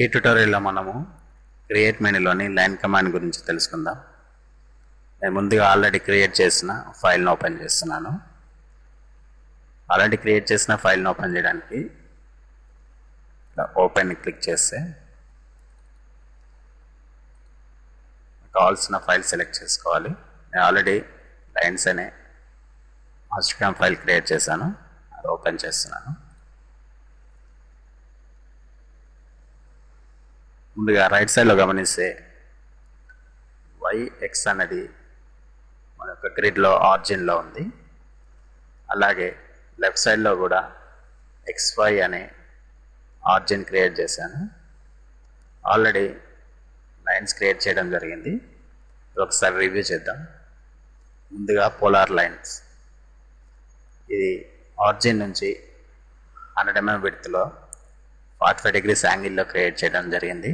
ఈ ట్యుటోరియల్లో మనము క్రియేట్ మెనూలోని లైన్ కమాండ్ గురించి తెలుసుకుందాం. నేను ముందుగా ఆల్రెడీ క్రియేట్ చేసిన ఫైల్ను ఓపెన్ చేస్తున్నాను. ఆల్రెడీ క్రియేట్ చేసిన ఫైల్ను ఓపెన్ చేయడానికి ఓపెన్ క్లిక్ చేస్తే కావాల్సిన ఫైల్ సెలెక్ట్ చేసుకోవాలి. నేను ఆల్రెడీ లైన్స్ అనే మాస్టర్ ఫైల్ క్రియేట్ చేశాను. అది ఓపెన్ చేస్తున్నాను. ముందుగా రైట్ సైడ్లో గమనిస్తే వై ఎక్స్ అనేది మన యొక్క గ్రిడ్లో ఆర్జిన్లో ఉంది. అలాగే లెఫ్ట్ సైడ్లో కూడా ఎక్స్ వై అనే ఆర్జిన్ క్రియేట్ చేశాను. ఆల్రెడీ లైన్స్ క్రియేట్ చేయడం జరిగింది. ఒకసారి రివ్యూ చేద్దాం. ముందుగా పోలార్ లైన్స్ ఇది ఆర్జిన్ నుంచి హండ్రెడ్ ఎంఎం విడ్త్లో ఫార్టీ ఫైవ్ డిగ్రీస్ యాంగిల్లో క్రియేట్ చేయడం జరిగింది.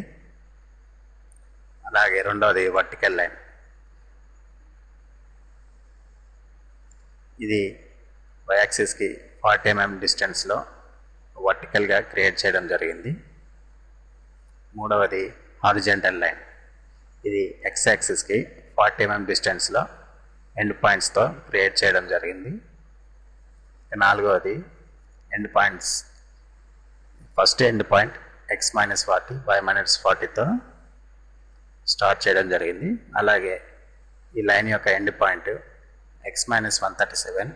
అలాగే రెండవది వర్టికల్ లైన్. ఇది వైయాక్సిస్కి ఫార్టీ mm ఎంఎం డిస్టెన్స్లో వర్టికల్గా క్రియేట్ చేయడం జరిగింది. మూడవది హారిజెంటల్ లైన్. ఇది ఎక్స్ యాక్సిస్కి ఫార్టీ mm ఎంఎం డిస్టెన్స్లో ఎండ్ పాయింట్స్తో క్రియేట్ చేయడం జరిగింది. నాలుగవది end points. First end point X minus forty Y minus ఫార్టీతో start చేయడం జరిగింది. అలాగే ఈ లైన్ యొక్క end point X minus one thirty seven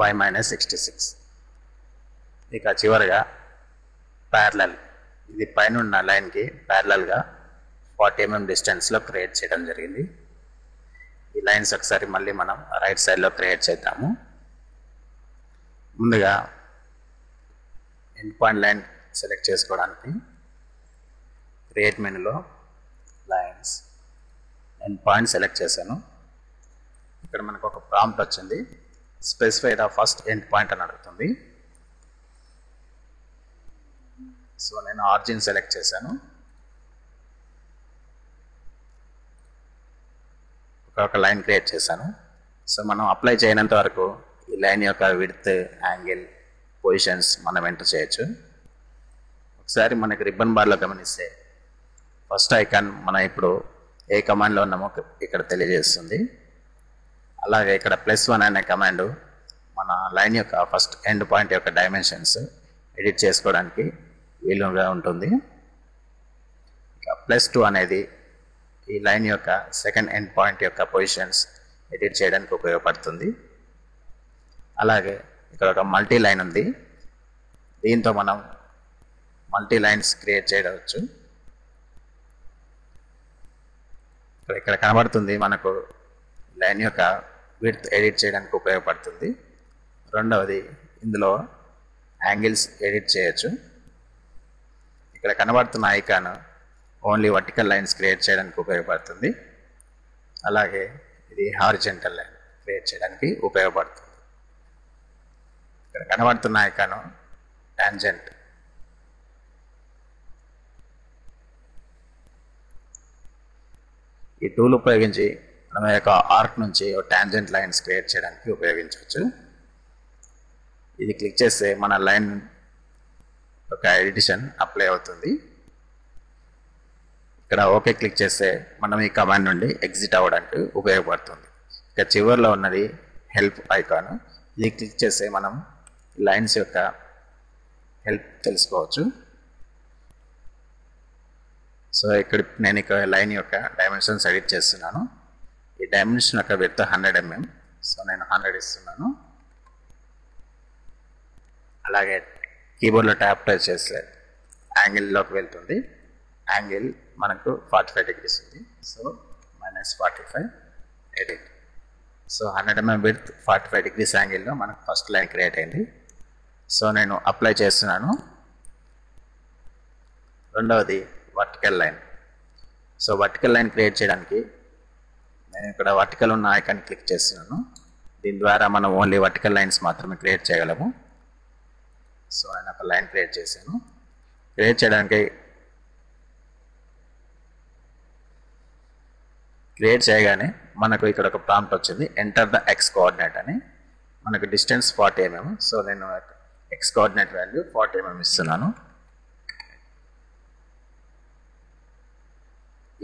Y minus sixty six ఇక చివరిగా ప్యారలల్ ఇది పైన ఉన్న లైన్కి ప్యారలల్గా ఫార్టీ ఎంఎం డిస్టెన్స్లో క్రియేట్ చేయడం జరిగింది. ఈ లైన్స్ ఒకసారి మళ్ళీ మనం రైట్ సైడ్లో క్రియేట్ చేద్దాము. ముందుగా ఎండ్ పాయింట్ లైన్ సెలెక్ట్ చేసుకోవడానికి క్రియేట్ మెనూలో లైన్స్ ఎండ్ పాయింట్ సెలెక్ట్ చేశాను. ఇక్కడ మనకు ఒక ప్రాంప్ట్ వచ్చింది. Specify the first end point అని అడుగుతుంది. సో నేను ఆర్జిన్ సెలెక్ట్ చేశాను. ఒక లైన్ క్రియేట్ చేశాను. సో మనం అప్లై చేయనంత వరకు ఈ లైన్ యొక్క విడ్త్ యాంగిల్ పొజిషన్స్ మనం ఎంటర్ చేయొచ్చు. ఒకసారి మనకి రిబ్బన్ బార్లో గమనిస్తే ఫస్ట్ ఐకాన్ మనం ఇప్పుడు ఏ కమాండ్లో ఉన్నామో ఇక్కడ తెలియజేస్తుంది. అలాగే ఇక్కడ ప్లస్ వన్ అనే కమాండు మన లైన్ యొక్క ఫస్ట్ ఎండ్ పాయింట్ యొక్క డైమెన్షన్స్ ఎడిట్ చేసుకోవడానికి వీలుగా ఉంటుంది. ప్లస్ టూ అనేది ఈ లైన్ యొక్క సెకండ్ ఎండ్ పాయింట్ యొక్క పొజిషన్స్ ఎడిట్ చేయడానికి ఉపయోగపడుతుంది. అలాగే ఇక్కడ ఒక మల్టీ లైన్ ఉంది. దీంతో మనం మల్టీ లైన్స్ క్రియేట్ చేయవచ్చు. ఇక్కడ ఇక్కడ కనబడుతుంది మనకు లైన్ యొక్క విడ్త్ ఎడిట్ చేయడానికి ఉపయోగపడుతుంది. రెండవది ఇందులో యాంగిల్స్ ఎడిట్ చేయొచ్చు. ఇక్కడ కనబడుతున్న icon only vertical lines create చేయడానికి ఉపయోగపడుతుంది. అలాగే ఇది హారిజెంటల్ లైన్ క్రియేట్ చేయడానికి ఉపయోగపడుతుంది. ఇక్కడ కనబడుతున్న ఐకాను టాంజెంట్ ఈ టూల్ ఉపయోగించి మనం యొక్క ఆర్క్ నుంచి టాంజెంట్ లైన్స్ క్రియేట్ చేయడానికి ఉపయోగించవచ్చు. ఇది క్లిక్ చేస్తే మన లైన్ ఒక ఎడిషన్ అప్లై అవుతుంది. ఇక్కడ ఓకే క్లిక్ చేస్తే మనం ఈ కమాండ్ నుండి ఎగ్జిట్ అవ్వడానికి ఉపయోగపడుతుంది. ఇక చివరిలో ఉన్నది హెల్ప్ ఐకాన్ ఇది క్లిక్ చేస్తే మనం లైన్స్ యొక్క హెల్ప్ తెలుసుకోవచ్చు. సో ఇక్కడ నేను ఇక లైన్ యొక్క డైమెన్షన్స్ ఎడిట్ చేస్తున్నాను. ఈ డైమెన్షన్ యొక్క విత్ హండ్రెడ్ ఎంఎం. సో నేను హండ్రెడ్ ఇస్తున్నాను. అలాగే కీబోర్డ్లో ట్యాప్ టైప్ చేస్తే యాంగిల్లోకి వెళ్తుంది. యాంగిల్ మనకు ఫార్టీ ఫైవ్ డిగ్రీస్ ఉంది. So minus forty five edit. So hundred mm with forty five degrees యాంగిల్లో మనకు ఫస్ట్ లైన్ క్రియేట్ అయింది. సో నేను అప్లై చేస్తున్నాను. రెండవది vertical line so vertical line create చేయడానికి నేను ఇక్కడ వర్టికల్ ఉన్న ఐకాన్ క్లిక్ చేస్తున్నాను. దీని ద్వారా మనం ఓన్లీ వర్టికల్ లైన్స్ మాత్రమే క్రియేట్ చేయగలము. సో నేను ఒక లైన్ క్రియేట్ చేశాను. క్రియేట్ చేయడానికి క్రియేట్ చేయగానే మనకు ఇక్కడ ఒక ప్రాంప్ట్ వచ్చింది. ఎంటర్ ద ఎక్స్ కోఆర్డినేట్ అని. మనకు డిస్టెన్స్ ఫార్టీ ఎంఎం సో నేను X coordinate value forty mm ఇస్తున్నాను.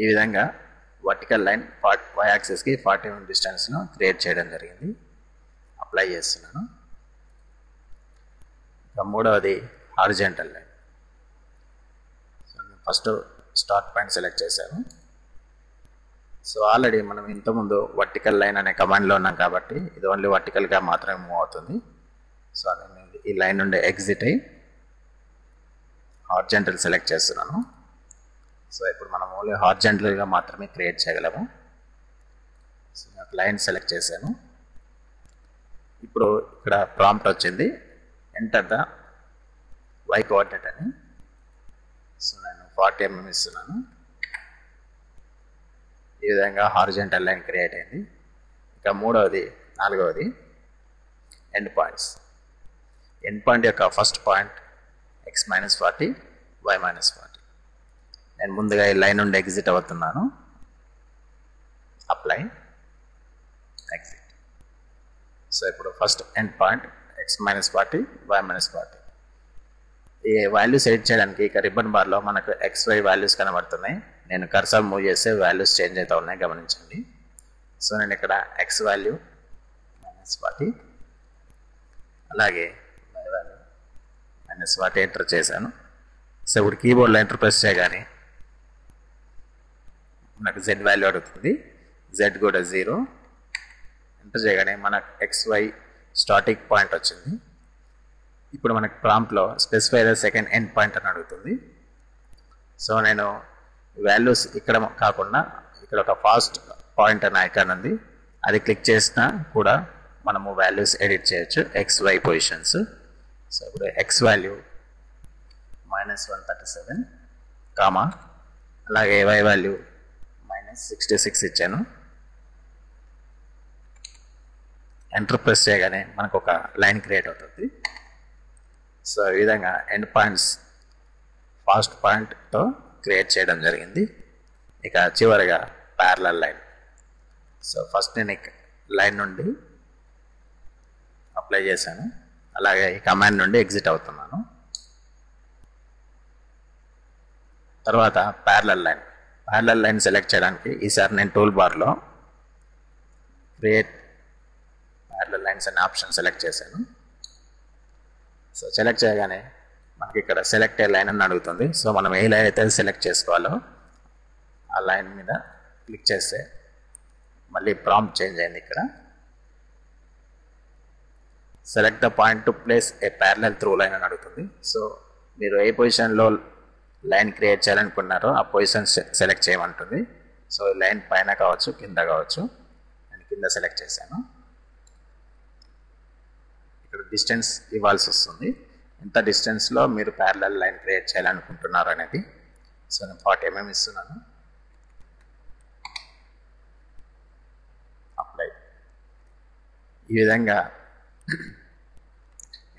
ఈ విధంగా వర్టికల్ లైన్ ఫార్ట్ వై యాక్సెస్కి ఫార్టీ ఎంఎం డిస్టెన్స్ను క్రియేట్ చేయడం జరిగింది. అప్లై చేస్తున్నాను. ఇక మూడవది horizontal line first start point select చేశాను. సో ఆల్రెడీ మనం ఇంతకుముందు వర్టికల్ లైన్ అనే కమాండ్లో ఉన్నాం కాబట్టి ఇది ఓన్లీ వర్టికల్గా మాత్రమే మూవ్ అవుతుంది. సో నేను ఈ లైన్ నుండి ఎగ్జిట్ అయ్యి హార్జెంటల్ సెలెక్ట్ చేస్తున్నాను. సో ఇప్పుడు మనం ఓన్లీ హార్జెంటల్గా మాత్రమే క్రియేట్ చేయగలము. సో నాకు లైన్ సెలెక్ట్ చేశాను. ఇప్పుడు ఇక్కడ ప్రాంప్ట్ వచ్చింది. ఎంటర్ ద వై కోఆర్డినేట్ అని. సో నేను ఫార్టీ ఎంఎం ఇస్తున్నాను. ఈ విధంగా హార్జెంటల్ లైన్ క్రియేట్ అయింది. ఇక మూడవది నాలుగవది ఎండ్ పాయింట్స్ ఎండ్ పాయింట్ యొక్క first point X minus forty Y minus forty నేను ముందుగా ఈ లైన్ నుండి ఎగ్జిట్ అవుతున్నాను. అప్లై. ఎగ్జిట్. సో ఇప్పుడు first end point X minus forty Y minus forty ఈ వాల్యూస్ ఎడిట్ చేయడానికి ఇక రిబ్బన్ బార్లో మనకు ఎక్స్ వై వాల్యూస్ కనబడుతున్నాయి. నేను కర్సర్ మూవ్ చేస్తే వాల్యూస్ చేంజ్ అవుతా ఉన్నాయి గమనించండి. సో నేను ఇక్కడ ఎక్స్ వాల్యూ మైనస్ ఫార్టీ అలాగే Y value minus forty enter చేశాను. సో ఇప్పుడు కీబోర్డ్లో ఎంటర్ ప్రెస్ చేయగానే మనకు జెడ్ వాల్యూ అడుగుతుంది. జెడ్ కూడా జీరో ఎంటర్ చేయగానే మనకు ఎక్స్వై స్టాటిక్ స్టార్టింగ్ పాయింట్ వచ్చింది. ఇప్పుడు మనకు ప్రాంప్ట్లో specify the second end point అని అడుగుతుంది. సో నేను వాల్యూస్ ఇక్కడ కాకుండా ఇక్కడ ఒక ఫాస్ట్ పాయింట్ అనే ఐకాన్ ఉంది. అది క్లిక్ చేసినా కూడా మనము వాల్యూస్ ఎడిట్ చేయొచ్చు. ఎక్స్ వై పొజిషన్స్ సో ఇప్పుడు X value minus one thirty seven comma అలాగే వై వాల్యూ సిక్స్టీ సిక్స్ ఇచ్చాను. ఎంటర్ ప్రెస్ చేయగానే మనకు ఒక లైన్ క్రియేట్ అవుతుంది. సో ఈ విధంగా ఎండ్ పాయింట్స్ ఫాస్ట్ పాయింట్తో క్రియేట్ చేయడం జరిగింది. ఇక చివరిగా ప్యారలల్ లైన్ సో ఫస్ట్ నేను లైన్ నుండి అప్లై చేశాను. అలాగే ఈ కమాండ్ నుండి ఎగ్జిట్ అవుతున్నాను. తర్వాత parallel line parallel line select చేయడానికి ఈసారి నేను టూల్ బార్లో క్రియేట్ ప్యారలల్ లైన్స్ అనే ఆప్షన్ సెలెక్ట్ చేశాను. సో సెలెక్ట్ చేయగానే మనకి ఇక్కడ సెలెక్ట్ ఏ లైన్ అని అడుగుతుంది. సో మనం ఏ లైన్ అయితే సెలెక్ట్ చేసుకోవాలో ఆ లైన్ మీద క్లిక్ చేస్తే మళ్ళీ ప్రాంప్ట్ చేంజ్ అయింది ఇక్కడ. Select the point to place a parallel through line అని అడుగుతుంది. సో మీరు ఏ పొజిషన్లో లైన్ క్రియేట్ చేయాలనుకున్నారో ఆ పొజిషన్ సెలెక్ట్ చేయమంటుంది. సో లైన్ పైన కావచ్చు కింద కావచ్చు నేను కింద సెలెక్ట్ చేశాను. ఇక్కడ డిస్టెన్స్ ఇవ్వాల్సి వస్తుంది. ఎంత డిస్టెన్స్లో మీరు ప్యారలల్ లైన్ క్రియేట్ చేయాలనుకుంటున్నారు అనేది. సో నేను ఫార్టీ ఎంఎం ఇస్తున్నాను. అప్లై ఈ విధంగా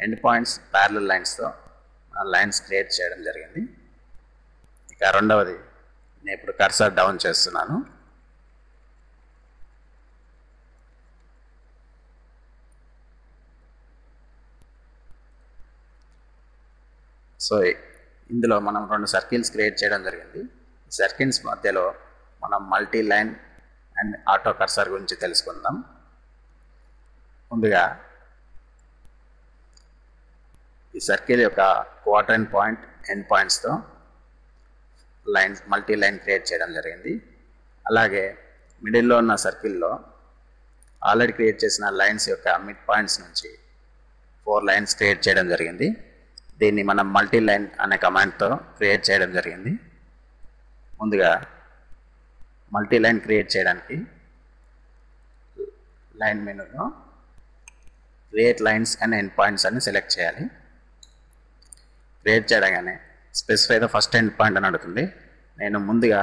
ఎండ్ పాయింట్స్ ప్యారలల్ లైన్స్తో లైన్స్ క్రియేట్ చేయడం జరిగింది. రెండవది నేను ఇప్పుడు కర్సర్ డౌన్ చేస్తున్నాను. సో ఇందులో మనం రెండు సర్కిల్స్ క్రియేట్ చేయడం జరిగింది. ఈ సర్కిల్స్ మధ్యలో మనం multi line and auto cursor గురించి తెలుసుకుందాం. ముందుగా ఈ సర్కిల్ యొక్క క్వార్టర్ పాయింట్ ఎండ్ పాయింట్స్తో లైన్స్ మల్టీ లైన్ క్రియేట్ చేయడం జరిగింది. అలాగే మిడిల్లో ఉన్న సర్కిల్లో ఆల్రెడీ క్రియేట్ చేసిన లైన్స్ యొక్క మిడ్ పాయింట్స్ నుంచి ఫోర్ లైన్స్ క్రియేట్ చేయడం జరిగింది. దీన్ని మనం మల్టీ లైన్ అనే కమాండ్తో క్రియేట్ చేయడం జరిగింది. ముందుగా మల్టీ లైన్ క్రియేట్ చేయడానికి లైన్ మెనూలో create lines and end points అని సెలెక్ట్ చేయాలి. క్రియేట్ చేయగానే specify the first end point అని అడుగుతుంది. నేను ముందుగా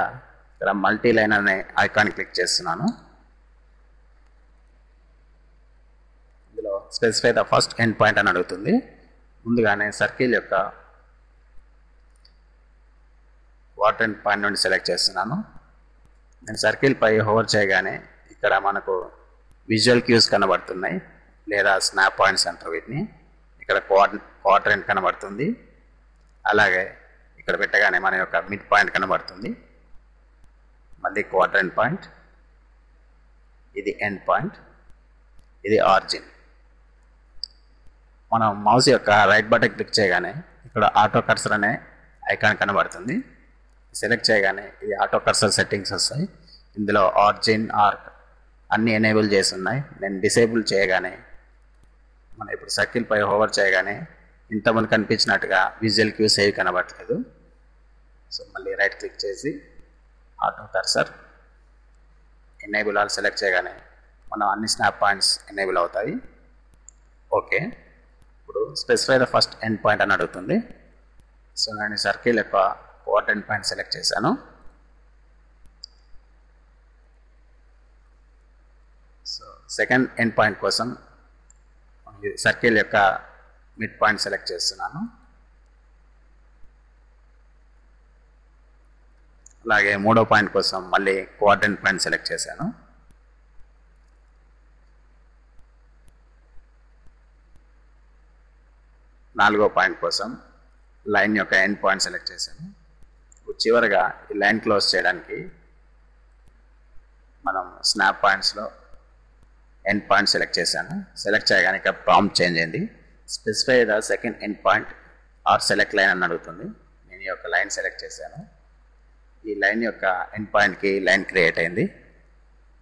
ఇక్కడ మల్టీ లైన్ అనే ఐకాన్ క్లిక్ చేస్తున్నాను. ఇందులో specify the first end point అని అడుగుతుంది. ముందుగానే సర్కిల్ యొక్క వాటర్ అండ్ పాయింట్ నుండి సెలెక్ట్ చేస్తున్నాను. నేను సర్కిల్ పై హోవర్ చేయగానే ఇక్కడ మనకు విజువల్ క్యూస్ కనబడుతున్నాయి లేదా స్నాప్ పాయింట్స్ అంటారు వీటిని. ఇక్కడ క్వార్ క్వార్టర్ కనబడుతుంది. అలాగే ఇక్కడ పెట్టగానే మన యొక్క మిడ్ పాయింట్ కనబడుతుంది. మళ్ళీ క్వాడ్రెంట్ పాయింట్ ఇది ఎండ్ పాయింట్ ఇది ఆర్జిన్ మనం మౌస్ యొక్క రైట్ బటన్ క్లిక్ చేయగానే ఇక్కడ ఆటో కర్సర్ అనే ఐకాన్ కనబడుతుంది. సెలెక్ట్ చేయగానే ఇది ఆటో కర్సర్ సెట్టింగ్స్ వస్తాయి. ఇందులో ఆర్జిన్ ఆర్క్ అన్ని ఎనేబుల్ చేసి ఉన్నాయి. నేను డిసేబుల్ చేయగానే మనం ఇప్పుడు సర్కిల్ పై హోవర్ చేయగానే ఇంతమంది కనిపించినట్టుగా విజువల్ క్యూస్ ఏవి కనబడట్లేదు. సో మళ్ళీ రైట్ క్లిక్ చేసి auto cursor enable all select చేయగానే మనం అన్ని స్నాప్ పాయింట్స్ ఎనేబుల్ అవుతాయి. ఓకే ఇప్పుడు specify the first end point అని అడుగుతుంది. సో నేను సర్కిల్ యొక్క కోఆర్డ్ ఎండ్ పాయింట్ సెలెక్ట్ చేశాను. సో సెకండ్ ఎండ్ పాయింట్ కోసం సర్కిల్ యొక్క మిడ్ పాయింట్ సెలెక్ట్ చేస్తున్నాను. అలాగే మూడో పాయింట్ కోసం మళ్ళీ కోఆర్డినేట్ పాయింట్ సెలెక్ట్ చేశాను. నాలుగో పాయింట్ కోసం లైన్ యొక్క ఎండ్ పాయింట్ సెలెక్ట్ చేశాను. చివరగా చివరిగా ఈ లైన్ క్లోజ్ చేయడానికి మనం స్నాప్ పాయింట్స్లో ఎండ్ పాయింట్ సెలెక్ట్ చేశాను. సెలెక్ట్ చేయగానే ఇక్కడ ప్రాంప్ట్ చేంజ్ అయింది. Specify the second end point or select line అని అడుగుతుంది. నేను ఈ యొక్క లైన్ సెలెక్ట్ చేశాను. ఈ లైన్ యొక్క ఎండ్ పాయింట్కి లైన్ క్రియేట్ అయింది.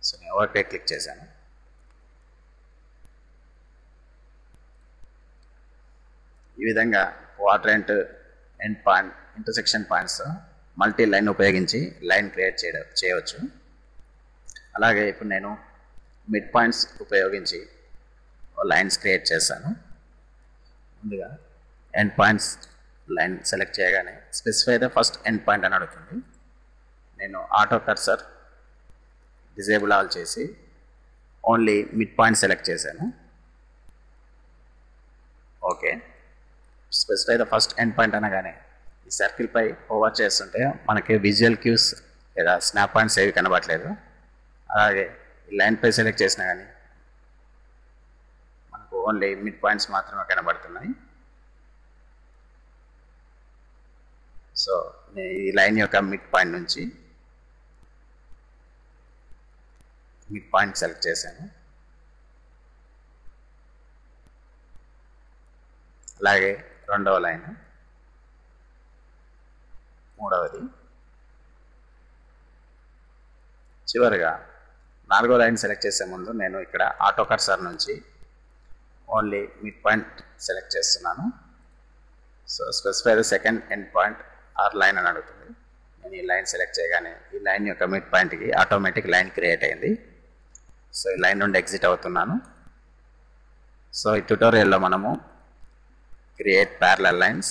సో నేను ఓకే క్లిక్ చేశాను. ఈ విధంగా quadrant end point intersection points multi line ఉపయోగించి లైన్ క్రియేట్ చేయడం చేయవచ్చు. అలాగే ఇప్పుడు నేను మిడ్ పాయింట్స్ ఉపయోగించి లైన్స్ క్రియేట్ చేశాను. ఉందిగా. ఎండ్ పాయింట్స్ లైన్ సెలెక్ట్ చేయగానే specify the first end point అని అడుగుతుంది. నేను ఆటో కర్సర్ డిజేబుల్ ఆల్ చేసి ఓన్లీ మిడ్ పాయింట్ సెలెక్ట్ చేశాను. Okay specify the first end point అనగానే ఈ సర్కిల్పై ఓవర్ చేస్తుంటే మనకి విజువల్ క్యూస్ లేదా స్నాప్ పాయింట్స్ ఏవి కనబడలేదు అలాగే ఈ లైన్పై సెలెక్ట్ చేసినా కానీ ఓన్లీ మిడ్ పాయింట్స్ మాత్రమే కనబడుతున్నాయి. సో నేను ఈ లైన్ యొక్క మిడ్ పాయింట్ నుంచి మిడ్ పాయింట్ సెలెక్ట్ చేశాను. అలాగే రెండవ లైన్ మూడవది. చివరిగా నాలుగో లైన్ సెలెక్ట్ చేసే ముందు నేను ఇక్కడ ఆటో కర్సర్ నుంచి ఓన్లీ మిడ్ పాయింట్ సెలెక్ట్ చేస్తున్నాను. So specify the second end point or line అని అడుగుతుంది. నేను ఈ లైన్ సెలెక్ట్ చేయగానే ఈ లైన్ యొక్క మిడ్ పాయింట్కి ఆటోమేటిక్ లైన్ క్రియేట్ అయింది. సో ఈ లైన్ నుండి ఎగ్జిట్ అవుతున్నాను. సో ఈ ట్యుటోరియల్లో మనము create parallel lines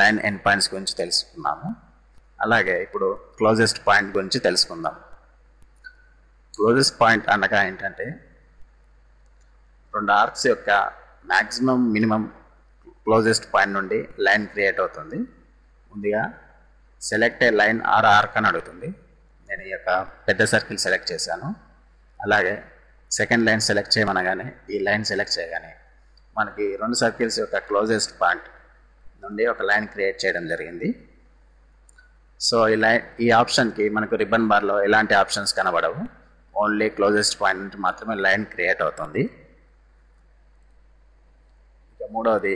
line end points గురించి తెలుసుకున్నాము. అలాగే ఇప్పుడు క్లోజెస్ట్ పాయింట్ గురించి తెలుసుకుందాం. క్లోజెస్ట్ పాయింట్ అనగా ఏంటంటే రెండు ఆర్క్స్ యొక్క మ్యాక్సిమం మినిమం క్లోజెస్ట్ పాయింట్ నుండి లైన్ క్రియేట్ అవుతుంది. ముందుగా select a line or arc అని అడుగుతుంది. నేను ఈ యొక్క పెద్ద సర్కిల్ సెలెక్ట్ చేశాను. అలాగే సెకండ్ లైన్ సెలెక్ట్ చేయమనగానే ఈ లైన్ సెలెక్ట్ చేయగానే మనకి రెండు సర్కిల్స్ యొక్క క్లోజెస్ట్ పాయింట్ నుండి ఒక లైన్ క్రియేట్ చేయడం జరిగింది. సో ఈ లైన్ ఈ ఆప్షన్కి మనకు రిబ్బన్ బార్లో ఎలాంటి ఆప్షన్స్ కనబడవు. ఓన్లీ క్లోజెస్ట్ పాయింట్ నుండి మాత్రమే లైన్ క్రియేట్ అవుతుంది. ఇక మూడవది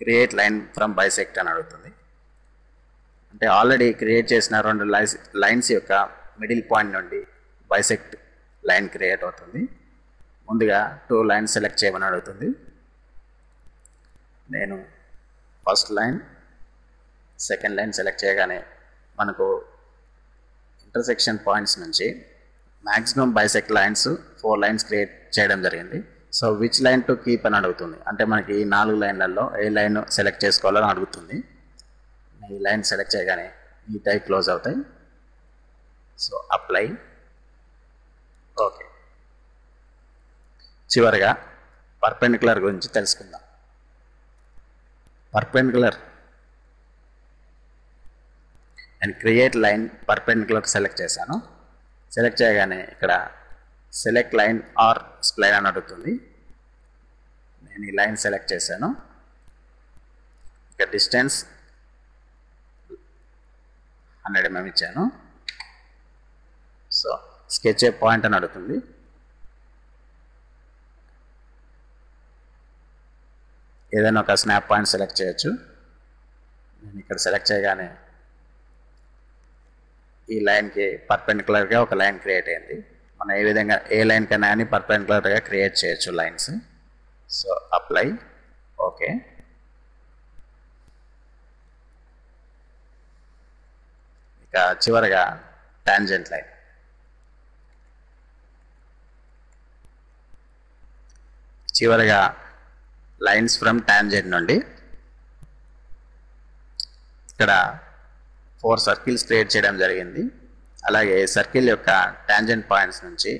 క్రియేట్ లైన్ ఫ్రమ్ బైసెక్ట్ అని అడుగుతుంది. అంటే ఆల్రెడీ క్రియేట్ చేసిన రెండు లైన్స్ లైన్స్ యొక్క మిడిల్ పాయింట్ నుండి బైసెక్ట్ లైన్ క్రియేట్ అవుతుంది. ముందుగా టూ లైన్స్ సెలెక్ట్ చేయమని అడుగుతుంది. నేను first line second line select చేయగానే మనకు ఇంటర్సెక్షన్ పాయింట్స్ నుంచి maximum bisect lines four lines create చేయడం జరిగింది. So which line to keep అని అడుగుతుంది. అంటే మనకి ఈ నాలుగు లైన్లలో ఏ లైన్ సెలెక్ట్ చేసుకోవాలని అడుగుతుంది. ఈ లైన్ సెలెక్ట్ చేయగానే ఈ టైప్ క్లోజ్ అవుతాయి. సో అప్లై ఓకే చివరిగా పర్పెండికులర్ గురించి తెలుసుకుందాం. పర్పెండికులర్ నేను క్రియేట్ లైన్ పర్పెండికులర్ సెలెక్ట్ చేశాను. సెలెక్ట్ చేయగానే ఇక్కడ సెలెక్ట్ లైన్ ఆర్ స్ప్లైన్ అని అడుగుతుంది. నేను ఈ లైన్ సెలెక్ట్ చేశాను. ఇక డిస్టెన్స్ హండ్రెడ్ ఎంఎం ఇచ్చాను. సో స్కెచ్ ఏ పాయింట్ అని అడుగుతుంది. ఏదైనా ఒక స్నాప్ పాయింట్ సెలెక్ట్ చేయొచ్చు. నేను ఇక్కడ సెలెక్ట్ చేయగానే ఈ లైన్కి పర్పెండికులర్గా ఒక లైన్ క్రియేట్ అయింది. మనం ఏ విధంగా ఏ లైన్ కన్నా కానీ పర్పెండికులర్గా క్రియేట్ చేయొచ్చు లైన్స్. So apply. ఓకే. ఇక చివరగా టాంజెంట్ లైన్. చివరగా లైన్స్ ఫ్రమ్ టాంజెంట్ నుండి ఇక్కడ ఫోర్ సర్కిల్స్ క్రియేట్ చేయడం జరిగింది. అలాగే సర్కిల్ యొక్క ట్యాంజెంట్ పాయింట్స్ నుంచి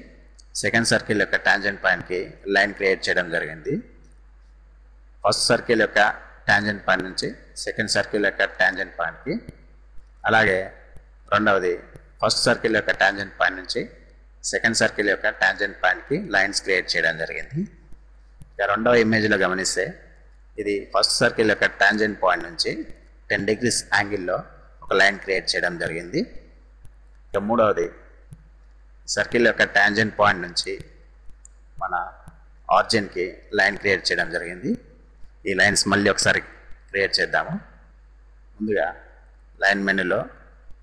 సెకండ్ సర్కిల్ యొక్క ట్యాంజెంట్ పాయింట్కి లైన్ క్రియేట్ చేయడం జరిగింది. ఫస్ట్ సర్కిల్ యొక్క ట్యాంజెంట్ పాయింట్ నుంచి సెకండ్ సర్కిల్ యొక్క ట్యాంజెంట్ పాయింట్కి అలాగే రెండవది ఫస్ట్ సర్కిల్ యొక్క ట్యాంజెంట్ పాయింట్ నుంచి సెకండ్ సర్కిల్ యొక్క ట్యాంజెంట్ పాయింట్కి లైన్స్ క్రియేట్ చేయడం జరిగింది. ఇక రెండవ ఇమేజ్లో గమనిస్తే ఇది ఫస్ట్ సర్కిల్ యొక్క ట్యాంజెంట్ పాయింట్ నుంచి టెన్ డిగ్రీస్ యాంగిల్లో ఒక లైన్ క్రియేట్ చేయడం జరిగింది. మూడవది సర్కిల్ యొక్క ట్యాంజెంట్ పాయింట్ నుంచి మన ఆర్జిన్కి లైన్ క్రియేట్ చేయడం జరిగింది. ఈ లైన్స్ మళ్ళీ ఒకసారి క్రియేట్ చేద్దాము. ముందుగా లైన్ మెనూలో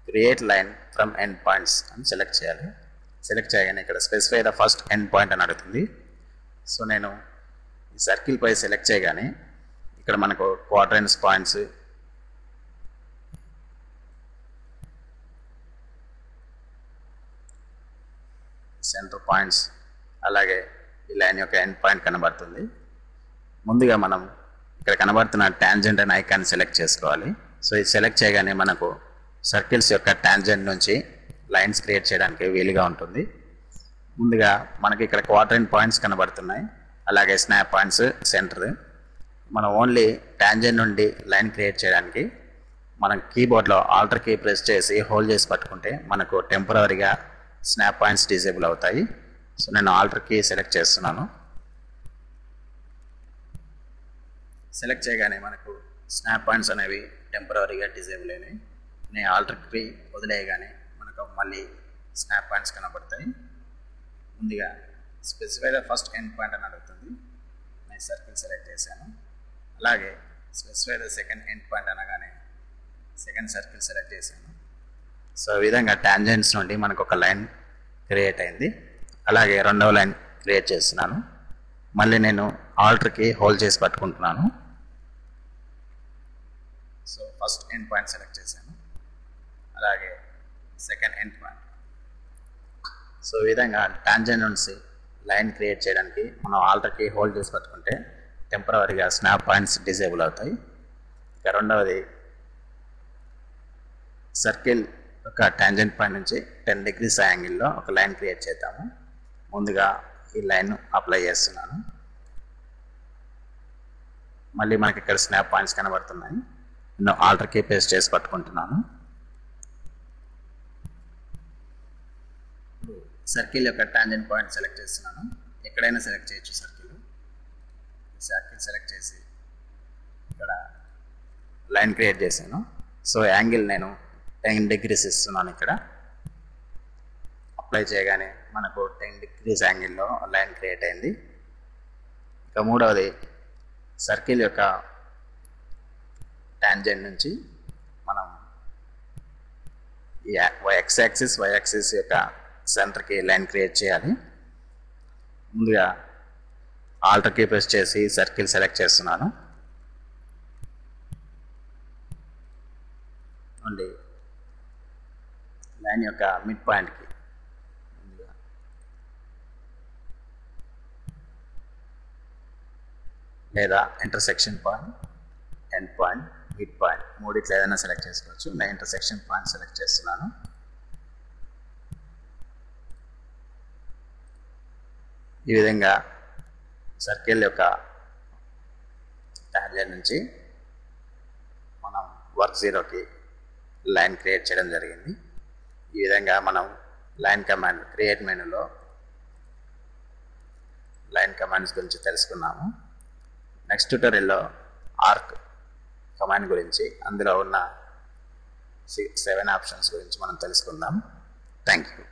create line from end points అని సెలెక్ట్ చేయాలి. సెలెక్ట్ చేయగానే ఇక్కడ specify the first end point అని అడుగుతుంది. సో నేను ఈ సర్కిల్ పై సెలెక్ట్ చేయగానే ఇక్కడ మనకు క్వాడ్రెన్స్ పాయింట్స్ సెంటర్ పాయింట్స్ అలాగే ఈ లైన్ యొక్క ఎండ్ పాయింట్ కనబడుతుంది. ముందుగా మనం ఇక్కడ కనబడుతున్న టాంజెంట్ అనే ఐకాన్ సెలెక్ట్ చేసుకోవాలి. సో ఇది సెలెక్ట్ చేయగానే మనకు సర్కిల్స్ యొక్క ట్యాంజెంట్ నుంచి లైన్స్ క్రియేట్ చేయడానికి వీలుగా ఉంటుంది. ముందుగా మనకి ఇక్కడ క్వార్టరెంట్ పాయింట్స్ కనబడుతున్నాయి. అలాగే స్నాప్ పాయింట్స్ సెంటర్ మనం ఓన్లీ ట్యాంజెంట్ నుండి లైన్ క్రియేట్ చేయడానికి మనం కీబోర్డ్లో ఆల్టర్ కీ ప్రెస్ చేసి హోల్డ్ చేసి పట్టుకుంటే మనకు టెంపరీగా స్నాప్ పాయింట్స్ డిజేబుల్ అవుతాయి. సో నేను ఆల్టర్కి సెలెక్ట్ చేస్తున్నాను. సెలెక్ట్ చేయగానే మనకు స్నాప్ పాయింట్స్ అనేవి టెంపరీగా డిజేబుల్ అయినాయి. నేను ఆల్టర్కి వదిలేయగానే మనకు మళ్ళీ స్నాప్ పాయింట్స్ కనబడతాయి. ముందుగా specify the first end point అని అడుగుతుంది. నేను సర్కిల్ సెలెక్ట్ చేశాను. అలాగే specify the second end point అనగానే సెకండ్ సర్కిల్ సెలెక్ట్ చేశాను. సో ఈ విధంగా ట్యాంజెంట్స్ నుండి మనకు ఒక లైన్ క్రియేట్ అయింది. అలాగే రెండవ లైన్ క్రియేట్ చేస్తున్నాను. మళ్ళీ నేను ఆల్టర్కి హోల్డ్ చేసి పట్టుకుంటున్నాను. So first end point select చేశాను. అలాగే సెకండ్ ఎండ్ పాయింట్ సో ఈ విధంగా ట్యాంజెంట్ నుంచి లైన్ క్రియేట్ చేయడానికి మనం ఆల్టర్కి హోల్డ్ చేసి పట్టుకుంటే టెంపరీగా స్నాప్ పాయింట్స్ డిజేబుల్ అవుతాయి. ఇక రెండవది సర్కిల్ ఒక టాంజెంట్ పాయింట్ నుంచి టెన్ డిగ్రీస్ యాంగిల్లో ఒక లైన్ క్రియేట్ చేద్దాము. ముందుగా ఈ లైన్ అప్లై చేస్తున్నాను. మళ్ళీ మనకి ఇక్కడ స్నాప్ పాయింట్స్ కనబడుతున్నాయి. నేను ఆల్టర్కి పేస్ట్ చేసి పట్టుకుంటున్నాను. సర్కిల్ యొక్క టాంజెంట్ పాయింట్ సెలెక్ట్ చేస్తున్నాను. ఎక్కడైనా సెలెక్ట్ చేయొచ్చు సర్కిల్ సర్కిల్ సెలెక్ట్ చేసి ఇక్కడ లైన్ క్రియేట్ చేశాను. సో యాంగిల్ నేను టెన్ డిగ్రీస్ ఇస్తున్నాను ఇక్కడ. అప్లై చేయగానే మనకు టెన్ డిగ్రీస్ యాంగిల్లో లైన్ క్రియేట్ అయింది. ఇక మూడవది సర్కిల్ యొక్క ట్యాంజెంట్ నుంచి మనం ఈ ఎక్స్ యాక్సిస్ వై యాక్సిస్ యొక్క సెంటర్కి లైన్ క్రియేట్ చేయాలి. ముందుగా ఆల్టర్కి ప్రెస్ చేసి సర్కిల్ సెలెక్ట్ చేస్తున్నాను. నుండి దాని యొక్క మిడ్ పాయింట్కి లేదా intersection point end point mid point మూడిట్లో ఏదైనా సెలెక్ట్ చేసుకోవచ్చు. నేను ఇంటర్సెక్షన్ పాయింట్ సెలెక్ట్ చేస్తున్నాను. ఈ విధంగా సర్కిల్ యొక్క ట్యాబ్లెట్ నుంచి మనం వర్క్ జీరోకి లైన్ క్రియేట్ చేయడం జరిగింది. ఈ విధంగా మనం లైన్ కమాండ్ క్రియేట్ మెనూలో లైన్ కమాండ్స్ గురించి తెలుసుకున్నాము. నెక్స్ట్ ట్యూటోరియల్లో ఆర్క్ కమాండ్ గురించి అందులో ఉన్న సిక్స్ సెవెన్ ఆప్షన్స్ గురించి మనం తెలుసుకుందాం. Thank you